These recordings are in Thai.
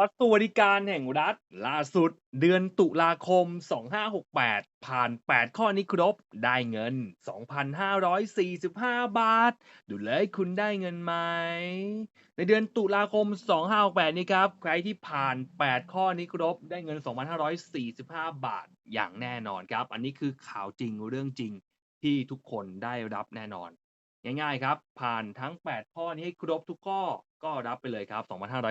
บัตรสวัสดิการแห่งรัฐ ล่าสุดเดือนตุลาคม 2568 ผ่าน 8 ข้อนี้ครบ ได้เงิน 2,545 บาท ดูเลยคุณได้เงินไหม ในเดือนตุลาคม 2568 นี้ครับ ใครที่ผ่าน 8 ข้อนี้ครบ ได้เงิน 2,545 บาทอย่างแน่นอนครับ อันนี้คือข่าวจริงเรื่องจริงที่ทุกคนได้รับแน่นอน ง่ายๆครับ ผ่านทั้ง 8 ข้อนี้ให้ครบทุกข้อก็รับไปเลยครับ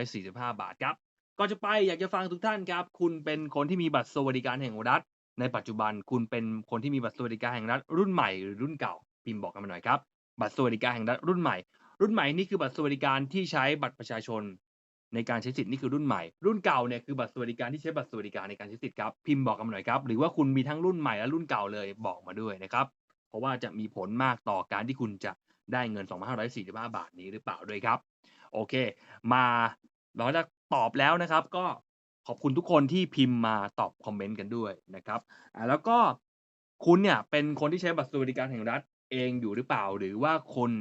2,545 บาทครับ ก่อนจะไปอยากจะฟังทุกท่านครับ คุณเป็นคนที่มีบัตรสวัสดิการแห่งรัฐ ในปัจจุบันคุณเป็นคนที่มีบัตรสวัสดิการแห่งรัฐ รุ่นใหม่หรือรุ่นเก่าพิมพ์บอกกันมาหน่อยครับ บัตรสวัสดิการแห่งรัฐรุ่นใหม่ รุ่นใหม่นี่คือบัตรสวัสดิการที่ใช้บัตรประชาชน ในการใช้สิทธิ์นี่คือรุ่นใหม่ รุ่นเก่าเนี่ยคือบัตรสวัสดิการที่ใช้บัตรสวัสดิการในการใช้สิทธิ์ครับพิมพ์บอกกันมาหน่อยครับหรือว่าคุณมีทั้งรุ่นใหม่และรุ่นเก่าเลยบอกมาด้วยนะครับเพราะว่าจะมีผลมากต่อการที่คุณจะได้เงิน 2,545 บาทนี้หรือเปล่าด้วยครับ โอเค มาเราจะ ตอบแล้วนะครับ ก็ขอบคุณทุกคนที่พิมพ์มาตอบคอมเมนต์กันด้วยนะครับอ่าแล้วก็คุณเนี่ยเป็นคนที่ใช้บัตรสวัสดิการแห่งรัฐเองอยู่หรือเปล่า หรือว่าคน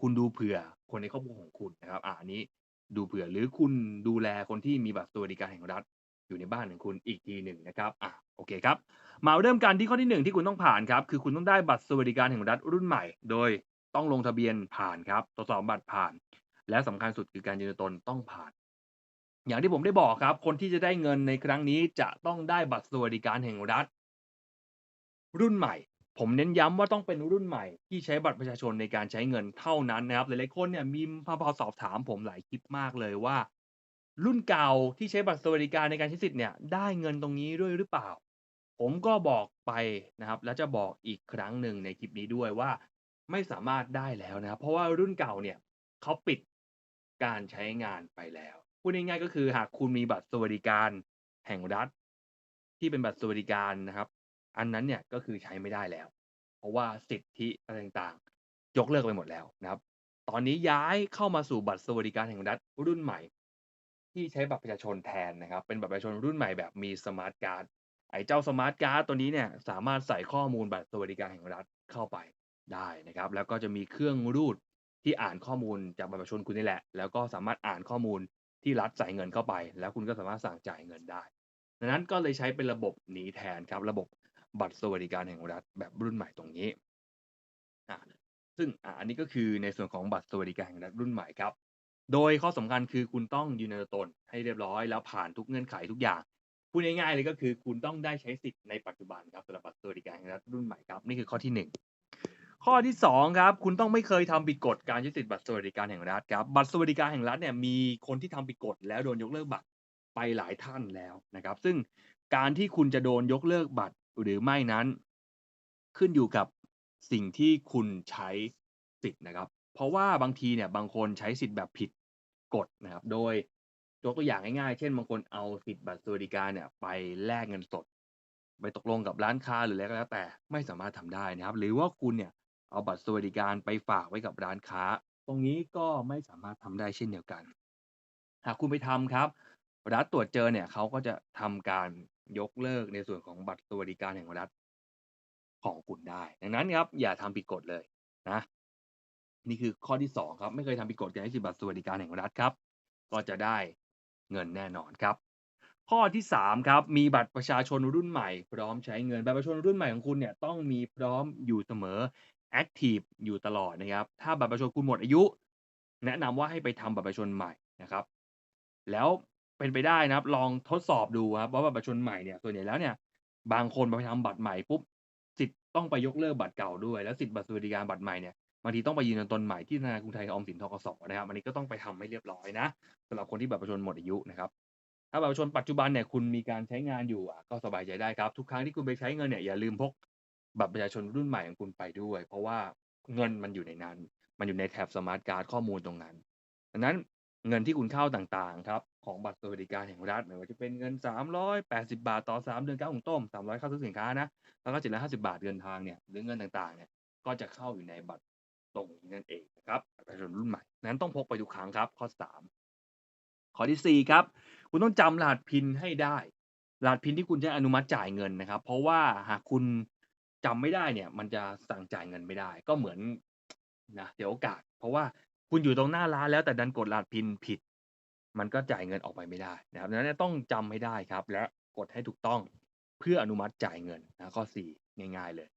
คุณดูเผื่อคนในครอบครัวของคุณนะครับ อ่านี้ดูเผื่อหรือคุณดูแลคนที่มีบัตรสวัสดิการแห่งรัฐอยู่ในบ้านของคุณอีกทีหนึ่งนะครับอะโอเคครับ มาเริ่มกันที่ข้อที่หนึ่งที่คุณต้องผ่านครับ คือคุณต้องได้บัตรสวัสดิการแห่งรัฐรุ่นใหม่ โดยต้องลงทะเบียนผ่านครับตรวจสอบบัตรผ่าน และสำคัญสุดคือการยืนยันตนต้องผ่าน อย่างที่ผมได้บอกครับ คนที่จะได้เงินในครั้งนี้จะต้องได้บัตรสวัสดิการแห่งรัฐ รุ่นใหม่ ผมเน้นย้ำว่าต้องเป็นรุ่นใหม่ที่ใช้บัตรประชาชนในการใช้เงินเท่านั้นนะครับหลายๆคนเนี่ยมีพอสอบถามผมหลายคลิปมากเลยว่า รุ่นเก่าที่ใช้บัตรสวัสดิการในการใช้สิทธิ์เนี่ยได้เงินตรงนี้ด้วยหรือเปล่า ผมก็บอกไปนะครับ และจะบอกอีกครั้งหนึ่งในคลิปนี้ด้วยว่า ไม่สามารถได้แล้วนะครับเพราะว่ารุ่นเก่าเนี่ยเขาปิดการใช้งานไปแล้ว พูดง่ายๆก็คือหากคุณมีบัตรสวัสดิการแห่งรัฐ ที่เป็นบัตรสวัสดิการนะครับ อันนั้นเนี่ยก็คือใช้ไม่ได้แล้ว เพราะว่าสิทธิอะไรต่างๆ ยกเลิกไปหมดแล้วนะครับ ตอนนี้ย้ายเข้ามาสู่บัตรสวัสดิการแห่งรัฐรุ่นใหม่ ที่ใช้บัตรประชาชนแทนนะครับ เป็นบัตรประชาชนรุ่นใหม่แบบมีสมาร์ทการ์ดไอ้เจ้าสมาร์ทการ์ดตัวนี้เนี่ยสามารถใส่ข้อมูลบัตรสวัสดิการแห่งรัฐเข้าไปได้นะครับ แล้วก็จะมีเครื่องรูดที่อ่านข้อมูลจากบัตรประชาชนคุณนี่แหละ แล้วก็สามารถอ่านข้อมูล ที่รัฐใส่เงินเข้าไป แล้วคุณก็สามารถสั่งจ่ายเงินได้ดังนั้นก็เลยใช้เป็นระบบนี้แทนครับ ระบบบัตรสวัสดิการแห่งรัฐแบบรุ่นใหม่ตรงนี้อ่าซึ่งอ่าอันนี้ก็คือในส่วนของบัตรสวัสดิการแห่งรัฐรุ่นใหม่ครับ โดยข้อสำคัญคือคุณต้องยืนยันตัวตนให้เรียบร้อยแล้วผ่านทุกเงื่อนไขทุกอย่างพูดง่ายๆเลยก็คือคุณต้องได้ใช้สิทธิ์ในปัจจุบันครับสำหรับบัตรสวัสดิการแห่งรัฐรุ่นใหม่ครับ นี่คือข้อที่หนึ่ง ข้อที่สองครับคุณต้องไม่เคยทำผิดกฎการใช้สิทธิ์บัตรสวัสดิการแห่งรัฐครับบัตรสวัสดิการแห่งรัฐเนี่ยมีคนที่ทำผิดกฎแล้วโดนยกเลิกบัตรไปหลายท่านแล้วนะครับ ซึ่งการที่คุณจะโดนยกเลิกบัตรหรือไม่นั้น ขึ้นอยู่กับสิ่งที่คุณใช้สิทธิ์นะครับ เพราะว่าบางทีเนี่ยบางคนใช้สิทธิ์แบบผิดกฎนะครับ โดยยกตัวอย่างง่ายๆ เช่นบางคนเอาสิทธิ์บัตรสวัสดิการเนี่ยไปแลกเงินสด ไปตกลงกับร้านค้าหรืออะไรก็แล้วแต่ไม่สามารถทำได้นะครับ หรือว่าคุณเนี่ย เอาบัตรสวัสดิการไปฝากไว้กับร้านค้า ตรงนี้ก็ไม่สามารถทำได้เช่นเดียวกัน หากคุณไปทำครับรัฐตรวจเจอเนี่ยเขาก็จะทำการยกเลิกในส่วนของบัตรสวัสดิการแห่งรัฐของคุณได้ ดังนั้นครับอย่าทำผิดกฎเลยนะนี่คือข้อที่สองครับไม่เคยทำผิดกฎการใช้สิบัตรสวัสดิการแห่งรัฐครับ ก็จะได้เงินแน่นอนครับ ข้อที่สามครับมีบัตรประชาชนรุ่นใหม่ พร้อมใช้เงินบัตรประชาชนรุ่นใหม่ของคุณเนี่ยต้องมีพร้อมอยู่เสมอ แอคทีฟอยู่ตลอดนะครับ ถ้าบัตรประชาชนคุณหมดอายุ แนะนำว่าให้ไปทำบัตรประชาชนใหม่นะครับ แล้วเป็นไปได้นะครับ ลองทดสอบดูครับว่าบัตรประชาชนใหม่เนี่ยส่วนใหญ่แล้วเนี่ย บางคนไปทำบัตรใหม่ปุ๊บสิทธิ์ต้องไปยกเลิกบัตรเก่าด้วยแล้วสิทธิ์บัตรสวัสดิการบัตรใหม่เนี่ยบางทีต้องไปยืนยันตนใหม่ที่ธนาคารกรุงไทยออมสินทกสนะครับอันนี้ก็ต้องไปทำให้เรียบร้อยนะสำหรับคนที่บัตรประชาชนหมดอายุนะครับถ้าบัตรประชาชนปัจจุบันเนี่ยคุณมีการใช้งานอยู่ก็สบายใจได้ครับ ทุกครั้งที่คุณไปใช้เงินเนี่ยอย่าลืมพก บัตรประชาชนรุ่นใหม่ของคุณไปด้วย เพราะว่าเงินมันอยู่ในนั้น มันอยู่ในแท็บสมาร์ทการ์ดข้อมูลตรงนั้นดังนั้นเงินที่คุณเข้าต่างๆครับของบัตรสวัสดิการแห่งรัฐไม่ว่าจะเป็นเงิน 380 บาทต่อ 3 เดือนค่าของต้ม 300ค่าซื้อสินค้านะแล้วก็750 บาทเดินทางเนี่ยหรือเงินต่างๆเนี่ยก็จะเข้าอยู่ในบัตรตรงนี้นั่นเองนะครับประชาชนรุ่นใหม่นั้นต้องพกไปทุกครั้งครับข้อ 3 ข้อทีสี่4 ครับ คุณต้องจำรหัสพินให้ได้รหัสพินที่คุณจะอนุมัติจ่ายเงินนะครับ เพราะว่าหากคุณ จำไม่ได้เนี่ย มันจะสั่งจ่ายเงินไม่ได้ ก็เหมือนนะเสียโอกาส เพราะว่าคุณอยู่ตรงหน้าร้านแล้วแต่ดันกดรหัสพินผิด มันก็จ่ายเงินออกไปไม่ได้นะครับดังนั้นต้องจำให้ได้ครับ และกดให้ถูกต้องเพื่ออนุมัติจ่ายเงินนะข้อ 4 ง่ายๆเลย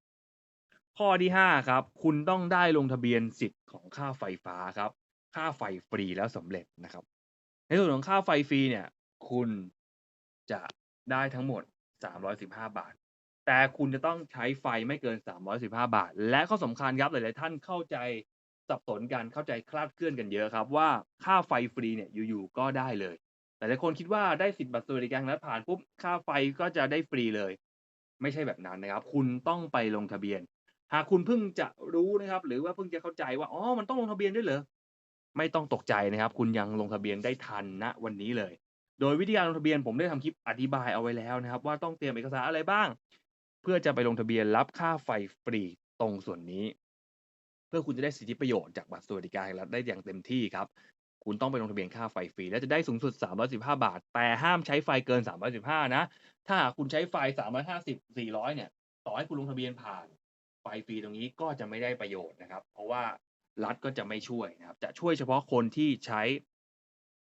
ข้อที่ 5 ครับ คุณต้องได้ลงทะเบียนสิทธิ์ของค่าไฟฟ้าครับ ค่าไฟฟรีแล้วสำเร็จนะครับ ในส่วนของค่าไฟฟรีเนี่ย คุณจะได้ทั้งหมด 315 บาท แต่คุณจะต้องใช้ไฟไม่เกิน 315 บาท และข้อสำคัญครับหลาย ๆ ท่านเข้าใจสับสนกันเข้าใจคลาดเคลื่อนกันเยอะครับ ว่าค่าไฟฟรีเนี่ยอยู่ๆก็ได้เลยแต่หลายคนคิดว่าได้สิทธิ์บัตรสวัสดิการแห่งรัฐผ่านปุ๊บค่าไฟก็จะได้ฟรีเลย ไม่ใช่แบบนั้นนะครับ คุณต้องไปลงทะเบียน หากคุณเพิ่งจะรู้นะครับ หรือว่าเพิ่งจะเข้าใจว่าอ๋อมันต้องลงทะเบียนด้วยเหรอไม่ต้องตกใจนะครับ คุณยังลงทะเบียนได้ทันณวันนี้เลย โดยวิธีการลงทะเบียนผมได้ทำคลิปอธิบายเอาไว้แล้วนะครับ ว่าต้องเตรียมเอกสารอะไรบ้าง เพื่อจะไปลงทะเบียนรับค่าไฟฟรีตรงส่วนนี้ เพื่อคุณจะได้สิทธิประโยชน์จากบัตรสวัสดิการแห่งรัฐได้อย่างเต็มที่ครับ คุณต้องไปลงทะเบียนค่าไฟฟรี และจะได้สูงสุด 315 บาท แต่ห้ามใช้ไฟเกิน 315 นะ ถ้าคุณใช้ไฟ 350 400 เนี่ย ต่อให้คุณลงทะเบียนผ่านไฟฟรีตรงนี้ก็จะไม่ได้ประโยชน์นะครับ เพราะว่ารัฐก็จะไม่ช่วยนะครับ จะช่วยเฉพาะคนที่ใช้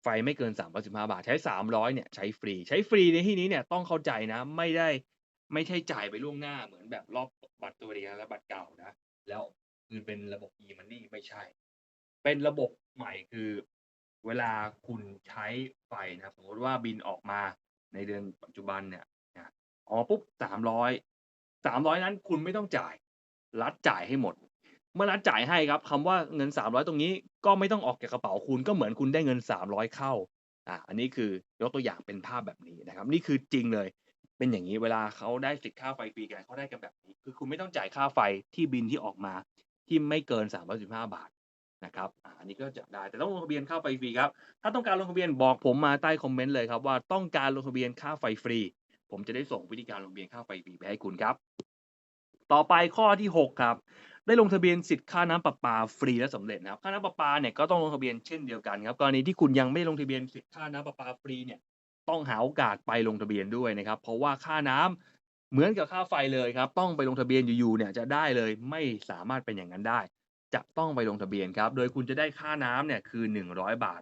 ไฟไม่เกิน 315 บาท ใช้ 300 เนี่ย ใช้ฟรี ใช้ฟรีในที่นี้เนี่ยต้องเข้าใจนะ ไม่ได้ ไม่ใช่จ่ายไปล่วงหน้าเหมือนแบบรอบบัตรสวัสดิการและบัตรเก่านะ แล้วคือเป็นระบบ e-money ไม่ใช่ เป็นระบบใหม่คือเวลาคุณใช้ไฟนะสมมติว่าบินออกมาในเดือนปัจจุบันเนี่ยนะอปุ๊บสามร้อยสามร้อยนั้นคุณไม่ต้องจ่าย รัฐจ่ายให้หมด เมื่อรัฐจ่ายให้ครับคำว่าเงินสามร้อยตรงนี้ก็ไม่ต้องออกจากกระเป๋าคุณก็เหมือนคุณได้เงินสามร้อยเข้าอ่าอันนี้คือยกตัวอย่างเป็นภาพแบบนี้นะครับ นี่คือจริงเลย เป็นอย่างนี้เวลาเขาได้สิทธิ์ค่าไฟฟรีกันเขาได้กันแบบนี้ คือคุณไม่ต้องจ่ายค่าไฟที่บินที่ออกมาที่ไม่เกิน 315 บาทนะครับอันนี้ก็จะได้แต่ต้องลงทะเบียนค่าไฟฟรีครับ ถ้าต้องการลงทะเบียนบอกผมมาใต้คอมเมนต์เลยครับว่าต้องการลงทะเบียนค่าไฟฟรี ผมจะได้ส่งวิธีการลงทะเบียนค่าไฟฟรีไปให้คุณครับ ต่อไปข้อที่ 6 ครับ ได้ลงทะเบียนสิทธิ์ค่าน้ำประปาฟรีและสำเร็จนะครับ ค่าน้ำประปาเนี่ยก็ต้องลงทะเบียนเช่นเดียวกันครับ กรณีที่คุณยังไม่ลงทะเบียนสิทธิ์ค่าน้ำประปาฟรีเนี่ย ต้องหาโอกาสไปลงทะเบียนด้วยนะครับ เพราะว่าค่าน้ำเหมือนกับค่าไฟเลยครับ ต้องไปลงทะเบียนอยู่ๆเนี่ยจะได้เลยไม่สามารถเป็นอย่างนั้นได้ จะต้องไปลงทะเบียนครับ โดยคุณจะได้ค่าน้ำเนี่ยคือ 100 บาท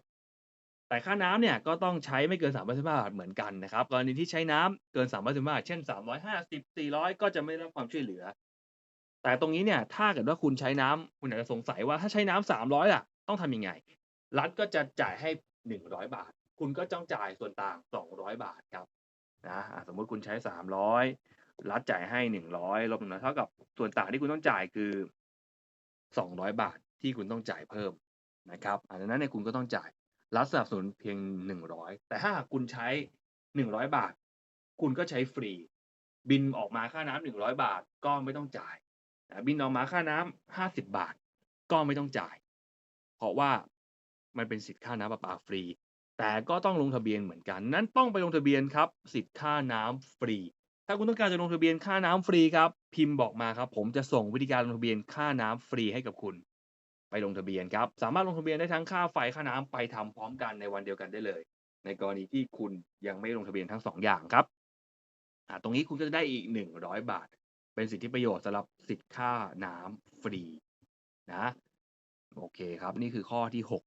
แต่ค่าน้ำเนี่ยก็ต้องใช้ไม่เกิน3 5บาทเหมือนกันนะครับกรณีที่ใช้น้ำเกิน3 5บาทเช่น 350 400 ก็จะไม่รับความช่วยเหลือ แต่ตรงนี้เนี่ยถ้าเกิดว่าคุณใช้น้ำคุณอาจจะสงสัยว่าถ้าใช้น้ำ300อะต้องทำยังไง รัฐก็จะจ่ายให้ 100 บาท คุณก็ต้องจ่ายส่วนต่าง 200 บาทครับนะสมมุติคุณใช้ 300 รัฐจ่ายให้ 100ลบหนึ่งร้อยเท่ากับส่วนต่างที่คุณต้องจ่ายคือ 200 บาทที่คุณต้องจ่ายเพิ่มนะครับอันนั้นเนี่ยคุณก็ต้องจ่ายรัฐสนับสนุนเพียง 100 แต่ถ้าหากคุณใช้ 100 บาท คุณก็ใช้ฟรี บินออกมาค่าน้ำ100 บาทก็ไม่ต้องจ่ายบินออกมาค่าน้ำ50 บาท ก็ไม่ต้องจ่าย เพราะว่ามันเป็นสิทธิ์ค่าน้ำประปาฟรี แต่ก็ต้องลงทะเบียนเหมือนกัน นั้นต้องไปลงทะเบียนครับสิทธิ์ค่าน้ำฟรี ถ้าคุณต้องการจะลงทะเบียนค่าน้ำฟรีครับ พิมพ์บอกมาครับ ผมจะส่งวิธีการลงทะเบียนค่าน้ำฟรีให้กับคุณ ไปลงทะเบียนครับ สามารถลงทะเบียนได้ทั้งค่าไฟค่าน้ำไปทำพร้อมกันในวันเดียวกันได้เลย ในกรณีที่คุณยังไม่ลงทะเบียนทั้งสองอย่างครับตรงนี้คุณก็จะได้อีก 100 บาท เป็นสิทธิประโยชน์สำหรับสิทธิ์ค่าน้ำฟรีนะโอเคครับ นี่คือข้อที่ 6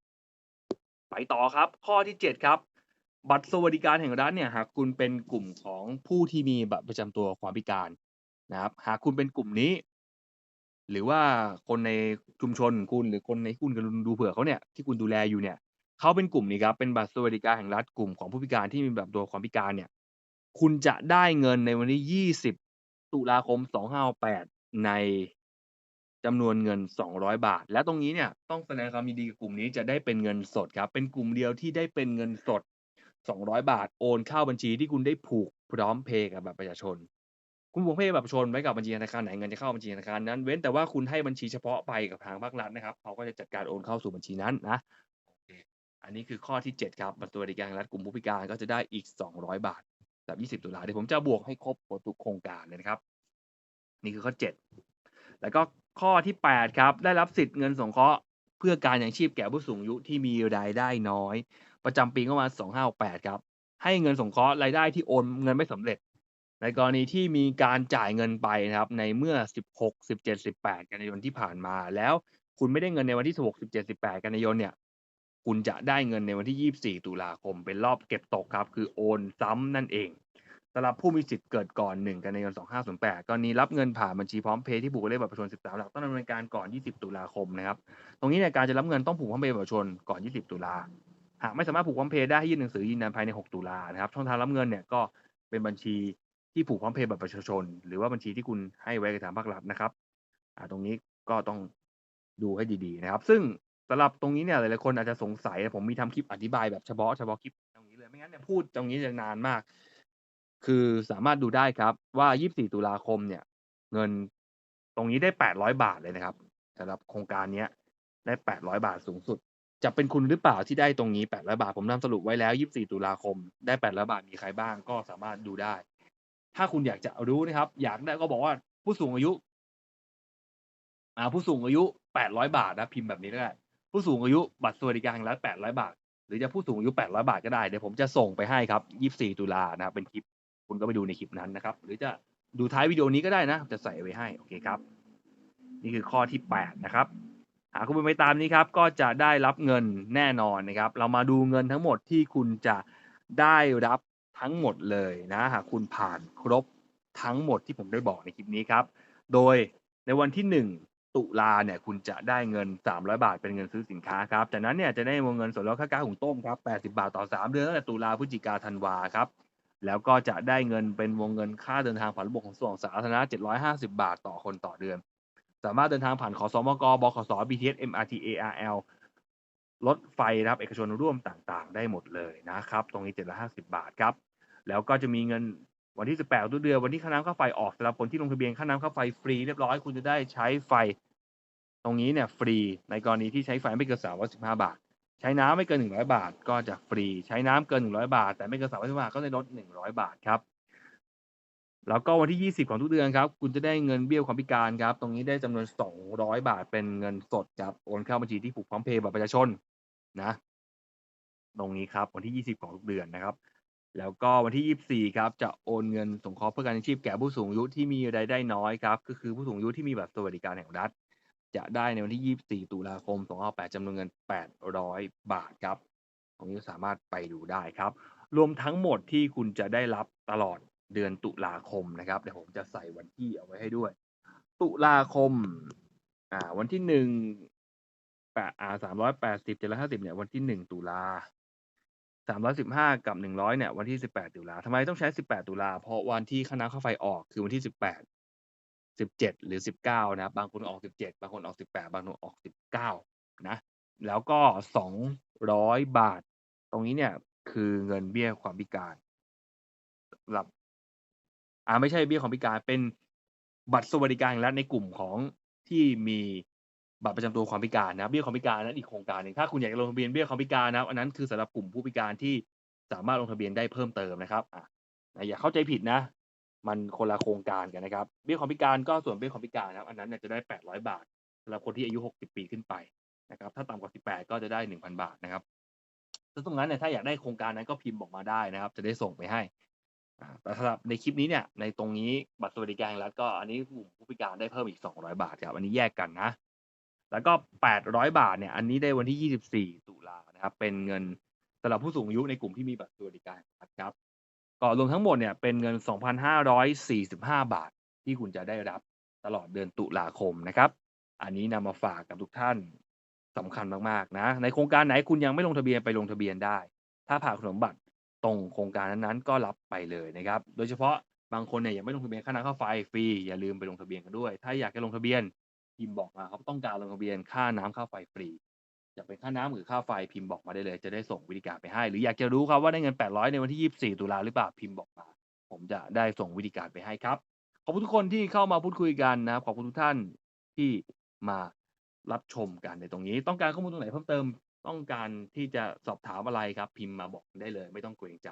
ไปต่อครับ ข้อที่ 7 ครับ บัตรสวัสดิการแห่งรัฐเนี่ยหากคุณเป็นกลุ่มของผู้ที่มีบัตรประจำตัวความพิการนะครับ หากคุณเป็นกลุ่มนี้ หรือว่าคนในชุมชนคุณหรือคนในที่คุณกำลังดูเผื่อเขาเนี่ยที่คุณดูแลอยู่เนี่ยเขาเป็นกลุ่มนี้ครับเป็นบัตรสวัสดิการแห่งรัฐกลุ่มของผู้พิการที่มีแบบตัวความพิการเนี่ย คุณจะได้เงินในวันที่ 20 ตุลาคม 2568 ใน จำนวนเงิน 200 บาท และตรงนี้เนี่ยต้องแสดงความยินดีกับกลุ่มนี้จะได้เป็นเงินสดครับเป็นกลุ่มเดียวที่ได้เป็นเงินสด 200 บาทโอนเข้าบัญชีที่คุณได้ผูกพร้อมเพย์กับบัตรประชาชน คุณผูกเพย์บัตรประชาชนไว้กับบัญชีธนาคารไหนเงินจะเข้าบัญชีธนาคารนั้น เว้นแต่ว่าคุณให้บัญชีเฉพาะไปกับทางภาครัฐนะครับเขาก็จะจัดการโอนเข้าสู่บัญชีนั้นนะอันนี้คือข้อที่ 7 ครับบัตรสวัสดิการรัฐกลุ่มผู้พิการก็จะได้อีก 200 บาทแบบ20 ตุลาเดี๋ยวผมจะบวกให้ครบหมดทุกโครงการเลยนะครับ นี่คือข้อ 7 แล้วก็ ข้อที่ 8 ครับ ได้รับสิทธิ์เงินสงเคราะห์เพื่อการอย่างชีพแก่ผู้สูงอายุที่มีรายได้น้อย ประจำปีงบประมาณ2568ครับ ให้เงินสงเคราะห์รายได้ที่โอนเงินไม่สำเร็จ ในกรณีที่มีการจ่ายเงินไปนะครับ ในเมื่อ 16 17 18 กันยายนที่ผ่านมา แล้วคุณไม่ได้เงินในวันที่ 16 17 18 กันยายนเนี่ย คุณจะได้เงินในวันที่ 24 ตุลาคม เป็นรอบเก็บตกครับ คือโอนซ้ำนั่นเอง สำหรับผู้มีสิทธิ์เกิดก่อน 1 กันยายน 2508 กรณีรับเงินผ่านบัญชีพร้อมเพย์ที่ผูกเลขบัตรประชาชน 13 หลักต้องดำเนินการก่อน 20 ตุลาคมนะครับ ตรงนี้เนี่ยการจะรับเงินต้องผูกพร้อมเพย์บัตรประชาชนก่อน 20 ตุลา หากไม่สามารถผูกพร้อมเพย์ได้ให้ยื่นหนังสือยืนยันภายใน 6 ตุลานะครับ ช่องทางรับเงินเนี่ยก็เป็นบัญชีที่ผูกพร้อมเพย์บัตรประชาชน หรือว่าบัญชีที่คุณให้ไว้กับทางภาครัฐนะครับตรงนี้ก็ต้องดูให้ดีๆนะครับ ซึ่งสำหรับตรงนี้เนี่ยหลายๆคนอาจจะสงสัยผมมีทำคลิปอธิบายแบบเฉพาะเฉพาะคลิปตรงนี้เลยไม่งั้นเนี่ยพูดตรงนี้จะนานมาก คือสามารถดูได้ครับว่า 24 ตุลาคมเนี่ย เงินตรงนี้ได้ 800 บาทเลยนะครับสำหรับโครงการนี้ได้ 800 บาทสูงสุด จะเป็นคุณหรือเปล่าที่ได้ตรงนี้ 800 บาท ผมนำสรุปไว้แล้ว 24 ตุลาคม ได้ 800 บาทมีใครบ้างก็สามารถดูได้ ถ้าคุณอยากจะรู้นะครับ อยากได้ก็บอกว่าผู้สูงอายุ อ่า ผู้สูงอายุ 800 บาทนะพิมพ์แบบนี้ก็ได้ผู้สูงอายุบัตรสวัสดิการแห่งรัฐ800 บาท หรือจะผู้สูงอายุ 800 บาทก็ได้เดี๋ยวผมจะส่งไปให้ครับ 24 ตุลานะครับเป็นคลิป คุณก็ไปดูในคลิปนั้นนะครับ หรือจะดูท้ายวิดีโอนี้ก็ได้นะ จะใส่ไว้ให้โอเคครับ นี่คือข้อที่ 8 นะครับ หากคุณไปตามนี้ครับก็จะได้รับเงินแน่นอนนะครับ เรามาดูเงินทั้งหมดที่คุณจะได้รับทั้งหมดเลยนะหากคุณผ่านครบทั้งหมดที่ผมได้บอกในคลิปนี้ครับ โดยในวันที่ 1 ตุลาเนี่ยคุณจะได้เงิน 300 บาทเป็นเงินซื้อสินค้าครับ จากนั้นเนี่ยจะได้วงเงินส่วนลดค่าก๊าซหุงต้มครับ 80 บาทต่อ 3 เดือนตั้งแต่ตุลาพฤศจิกาธันวาครับ แล้วก็จะได้เงินเป็นวงเงินค่าเดินทางผ่านระบบขนส่งสาธารณะ 750 บาทต่อคนต่อเดือน สามารถเดินทางผ่านขอสมกบขส BTS MRT ARL รถไฟนะครับเอกชนร่วมต่างๆ ได้หมดเลยนะครับ ตรงนี้ 750 บาทครับ แล้วก็จะมีเงินวันที่ 18ตุลาเดือนวันที่ค่าน้ำค่าไฟออกสำหรับคนที่ลงทะเบียนค่าน้ำค่าไฟฟรีเรียบร้อยคุณจะได้ใช้ไฟ ตรงนี้เนี่ยฟรีในกรณีที่ใช้ไฟไม่เกิน315 บาท ใช้น้ำไม่เกิน 100 บาท ก็จะฟรี ใช้น้ำเกิน 100 บาท แต่ไม่เกิน315บาทก็ได้ลด 100 บาทครับ แล้วก็วันที่ 20 ของทุกเดือนครับ คุณจะได้เงินเบี้ยความพิการครับ ตรงนี้ได้จำนวน 200 บาทเป็นเงินสดครับ โอนเข้าบัญชีที่ผูกพร้อมเพย์บัตรประชาชนนะ ตรงนี้ครับวันที่ 20 ของทุกเดือนนะครับ แล้วก็วันที่ 24 ครับ จะโอนเงินสงเคราะห์เพื่อการชีพแก่ผู้สูงอายุที่มีรายได้น้อยครับ ก็คือผู้สูงอายุที่มีบัตรสวัสดิการแห่งรัฐ จะได้ในวันที่ 24 ตุลาคม2568จำนวนเงิน 800 บาทครับ ตรงนี้สามารถไปดูได้ครับ รวมทั้งหมดที่คุณจะได้รับตลอดเดือนตุลาคมนะครับ เดี๋ยวผมจะใส่วันที่เอาไว้ให้ด้วย ตุลาคม อ่า วันที่หนึ่งแปดอ่าสามร้อยแปดสิบเจ็ดร้อยห้าสิบเนี่ย วันที่หนึ่งตุลาสามร้อยสิบห้ากับหนึ่งร้อยเนี่ย วันที่สิบแปดตุลาทำไมต้องใช้สิบแปดตุลา เพราะวันที่ค่าน้ำค่าไฟออกคือวันที่สิบแปด สิบเจ็ดหรือสิบเก้านะบางคนออกสิบเจ็ดบางคนออกสิบแปดบางคนออกสิบเก้านะแล้วก็สองร้อยบาท ตรงนี้เนี่ยคือเงินเบี้ยความพิการสำหรับอ่าไม่ใช่เบี้ยความพิการเป็นบัตรสวัสดิการแห่งรัฐในกลุ่มของที่มีบัตรประจำตัวความพิการนะเบี้ยความพิการนั้นอีกโครงการหนึ่งถ้าคุณอยากจะลงทะเบียนเบี้ยความพิการนะอันนั้นคือสำหรับกลุ่มผู้พิการที่สามารถลงทะเบียนได้เพิ่มเติมนะครับอะอย่าเข้าใจผิดนะ มันคนละโครงการกันนะครับเบี้ยความพิการก็ส่วนเบี้ยความพิการนะครับ อันนั้นเนี่ยจะได้ 800 บาทสำหรับคนที่อายุ 60 ปีขึ้นไปนะครับ ถ้าต่ำกว่า 18 ก็จะได้ 1,000 บาทนะครับซึ่งตรงนั้นเนี่ยถ้าอยากได้โครงการนั้นก็พิมพ์บอกมาได้นะครับ จะได้ส่งไปให้แต่สำหรับในคลิปนี้เนี่ยในตรงนี้บัตรสวัสดิการแห่งรัฐก็อันนี้กลุ่มผู้พิการได้เพิ่มอีก 200 บาทครับอันนี้แยกกันนะ แล้วก็ 800 บาทเนี่ยอันนี้ได้วันที่ 24 ตุลานะครับ เป็นเงินสำหรับผู้สูงอายุในกลุ่มที่มีบัตรสวัสดิการรัฐครับ ก็รวมทั้งหมดเนี่ยเป็นเงิน 2,545 บาทที่คุณจะได้รับตลอดเดือนตุลาคมนะครับ อันนี้นำมาฝากกับทุกท่านสำคัญมากๆนะ ในโครงการไหนคุณยังไม่ลงทะเบียนไปลงทะเบียนได้ ถ้าผ่านคุณสมบัติตรงโครงการนั้นๆก็รับไปเลยนะครับ โดยเฉพาะบางคนเนี่ยยังไม่ลงทะเบียนค่าน้ำค่าไฟฟรีอย่าลืมไปลงทะเบียนกันด้วย ถ้าอยากจะลงทะเบียนพิมพ์บอกมาเขาต้องการลงทะเบียนค่าน้ำค่าไฟฟรี อยากเป็นค่าน้ำหรือค่าไฟพิมพ์บอกมาได้เลย จะได้ส่งวิธีการไปให้ หรืออยากจะรู้ครับว่าได้เงิน 800 ในวันที่ 24 ตุลาหรือเปล่าพิมพ์บอกมา ผมจะได้ส่งวิธีการไปให้ครับขอบคุณทุกคนที่เข้ามาพูดคุยกันนะครับขอบคุณทุกท่านที่มารับชมกันในตรงนี้ ต้องการข้อมูลตรงไหนเพิ่มเติมต้องการที่จะสอบถามอะไรครับ พิมพ์มาบอกได้เลย ไม่ต้องเกรงใจ